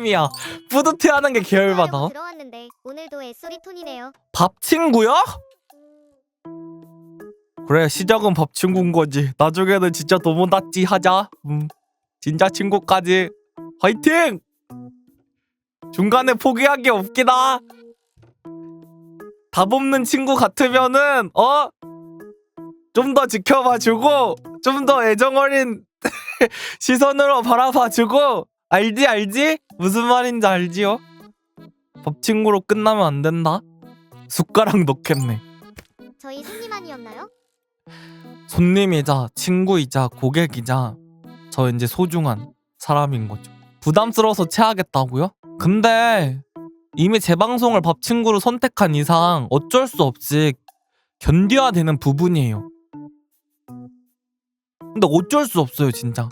게임이야. 뿌듯해하는 게 계열받아. 들어왔는데 오늘도 애소리 톤이네요. 밥 친구야? 그래 시작은 밥 친구인 거지. 나중에는 진짜 도모다찌 하자. 음, 진짜 친구까지. 화이팅! 중간에 포기한 게 없기다. 답 없는 친구 같으면은 어? 좀 더 지켜봐주고 좀 더 애정어린 시선으로 바라봐주고 알지 알지? 무슨 말인지 알지요? 밥 친구로 끝나면 안 된다. 숟가락 넣겠네. 저희 손님 아니었나요? 손님이자 친구이자 고객이자 저 이제 소중한 사람인 거죠. 부담스러워서 체하겠다고요? 근데 이미 제 방송을 밥 친구로 선택한 이상 어쩔 수 없이 견뎌야 되는 부분이에요. 근데 어쩔 수 없어요, 진짜.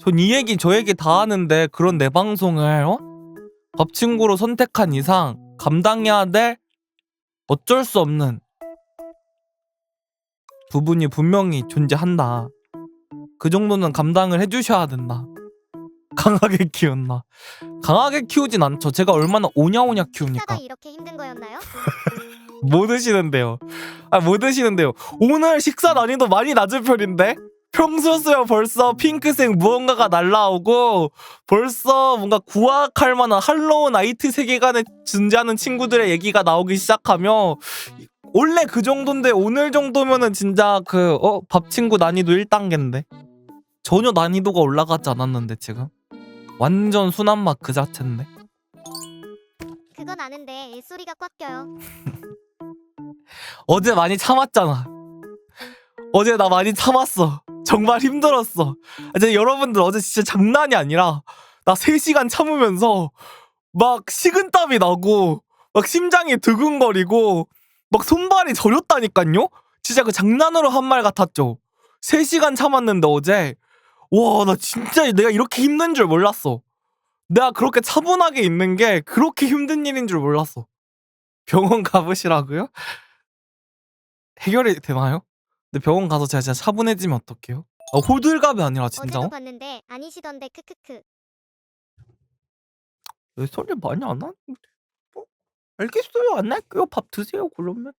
전 이 얘기 저 얘기 다 하는데 그런 내 방송을 어? 밥 친구로 선택한 이상 감당해야 될 어쩔 수 없는 부분이 분명히 존재한다. 그 정도는 감당을 해주셔야 된다. 강하게 키웠나? 강하게 키우진 않죠. 제가 얼마나 오냐오냐 키웁니까? 이렇게 힘든 거였나요? 뭐 드시는데요? 아, 뭐 드시는데요? 오늘 식사 난이도 많이 낮은 편인데? 평소였으면 벌써 핑크색 무언가가 날라오고 벌써 뭔가 구악할 만한 할로우 나이트 세계관에 존재하는 친구들의 얘기가 나오기 시작하며 원래 그 정도인데 오늘 정도면은 진짜 그 어 밥 친구 난이도 1단계인데 전혀 난이도가 올라가지 않았는데 지금 완전 순한 맛 그 자체인데 그건 아는데 애소리가 꽉 껴요. 어제 많이 참았잖아. 어제 나 많이 참았어. 정말 힘들었어. 이제 여러분들 어제 진짜 장난이 아니라 나 3시간 참으면서 막 식은땀이 나고 막 심장이 두근거리고 막 손발이 저렸다니깐요? 진짜 그 장난으로 한 말 같았죠. 3시간 참았는데 어제 와 나 진짜 내가 이렇게 힘든 줄 몰랐어. 내가 그렇게 차분하게 있는 게 그렇게 힘든 일인 줄 몰랐어. 병원 가보시라고요? 해결이 되나요? 근데 병원 가서 제가 진짜 차분해지면 어떡해요? 아, 호들갑이 아니라 진짜 어제도 봤는데 아니시던데 크크크. 왜 소리 많이 안 하는데 뭐, 알겠어요. 안 할게요. 밥 드세요 그러면.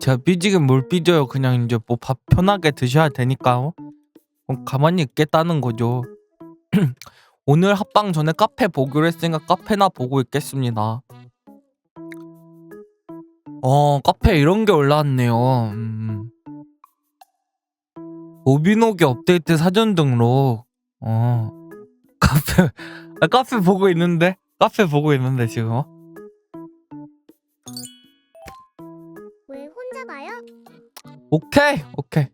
제가 삐지긴 뭘 삐져요. 그냥 이제 뭐 밥 편하게 드셔야 되니까요 그럼 가만히 있겠다는 거죠. 오늘 합방 전에 카페 보기로 했으니까 카페나 보고 있겠습니다. 어 카페 이런 게 올라왔네요. 음. 오비노기 업데이트 사전 등록 어 카페 아, 카페 보고 있는데 카페 보고 있는데 지금 어? 왜 혼자 가요? 오케이 오케이